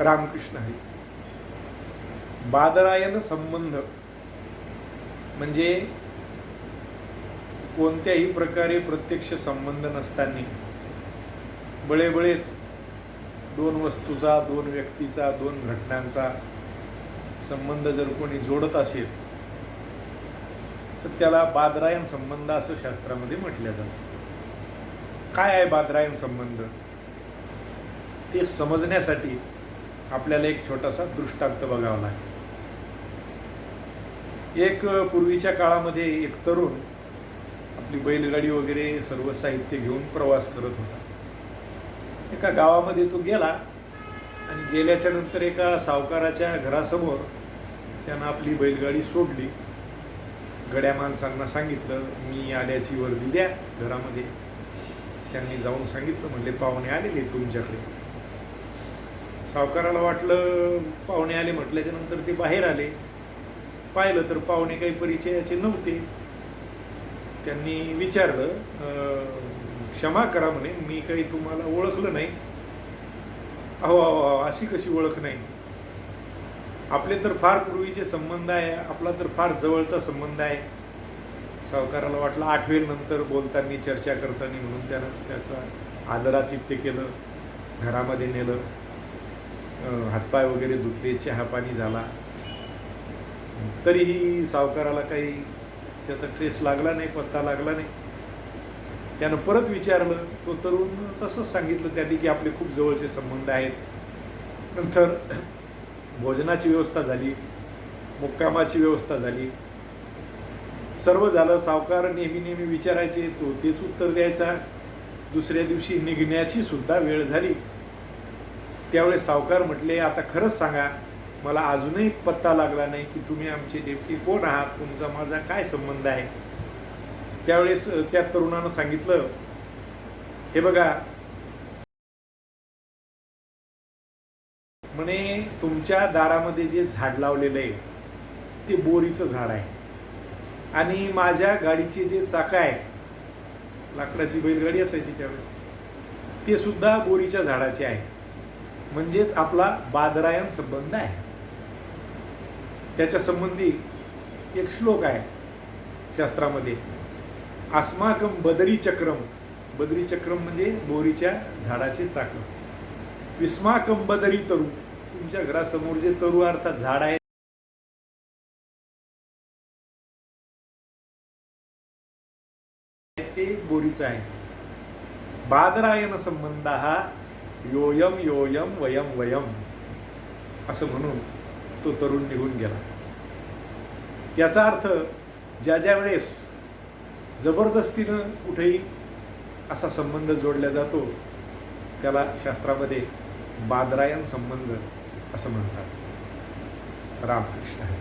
रामकृष्ण हरी बादरायन संबंध म्हणजे कोणत्याही प्रकारे प्रत्यक्ष संबंध नसताना. बळेबळेच दोन वस्तूचा दोन व्यक्तीचा दोन घटनांचा संबंध जर कोणी जोडत असेल तर त्याला बादरायन संबंध असं शास्त्रामध्ये म्हटलं जातं. काय आहे बादरायन संबंध? ते समजण्यासाठी आपल्याला एक छोटासा दृष्टांत बघावा लागेल. एक पूर्वीच्या काळामध्ये एक तरुण आपली बैलगाडी वगैरे सर्व साहित्य घेऊन प्रवास करत होता. एका गावामध्ये तो गेला आणि गेल्याच्यानंतर एका सावकाराच्या घरासमोर त्यानं आपली बैलगाडी सोडली. गड्या माणसांना सांगितलं मी आल्याची वर्दी द्या घरामध्ये. त्यांनी जाऊन सांगितलं म्हणले पाहुणे आलेले तुमच्याकडे. सावकाराला वाटलं पाहुणे आले म्हटल्याच्या नंतर ते बाहेर आले. पाहिलं तर पाहुणे काही परिचयाचे नव्हते. त्यांनी विचारलं क्षमा करा म्हणे मी काही तुम्हाला ओळखलं नाही. अहो अहो अहो, अशी कशी ओळख नाही? आपले तर फार पूर्वीचे संबंध आहे आपला तर फार जवळचा संबंध आहे. सावकाराला वाटलं आठवेल नंतर बोलताना चर्चा करताना म्हणून त्यानं त्याचा आदरातिथ्य केलं घरामध्ये नेलं. हातपाय वगैरे धुतले चहा पाणी झाला. तरीही सावकाराला काही त्याचा ट्रेस लागला नाही पत्ता लागला नाही. त्यानं परत विचारलं तो तरुण तसंच सांगितलं त्यांनी की आपले खूप जवळचे संबंध आहेत. नंतर भोजनाची व्यवस्था झाली मुक्कामाची व्यवस्था झाली. सर्व झालं सावकार नेहमी नेहमी विचारायचे तो तेच उत्तर द्यायचा. दुसऱ्या दिवशी निघण्याची सुद्धा वेळ झाली. त्यावेळेस सावकार म्हटले आता खरंच सांगा मला अजूनही पत्ता लागला नाही की तुम्ही आमचे नेमके कोण आहात? तुमचा माझा काय संबंध आहे? त्यावेळेस त्या तरुणानं सांगितलं हे बघा म्हणे तुमच्या दारामध्ये जे झाड लावलेलं आहे ते बोरीचं झाड आहे. आणि माझ्या गाडीचे जे चाकं आहेत लाकडाची बैलगाडी असायची त्यावेळेस ते सुद्धा बोरीच्या झाडाचे आहे म्हणजेच आपला बादरायण संबंध आहे. त्याच्या संबंधी एक श्लोक आहे शास्त्रामध्ये. अस्माकम बदरी चक्रम बदरी चक्रम म्हणजे बोरीच्या झाडाचे चाकं. विस्माकम बदरी तरू. तुमच्या घरासमोर जे तरू अर्थात झाड आहे. ते बोरीचं आहे. बादरायण संबंध हा योयम योयम वयम वयम असं म्हणून तो तरुण निघून गेला. याचा अर्थ ज्या ज्या वेळेस जबरदस्तीनं कुठेही असा संबंध जोडला जातो त्याला शास्त्रामध्ये बादरायन संबंध असं म्हणतात. रामकृष्ण आहे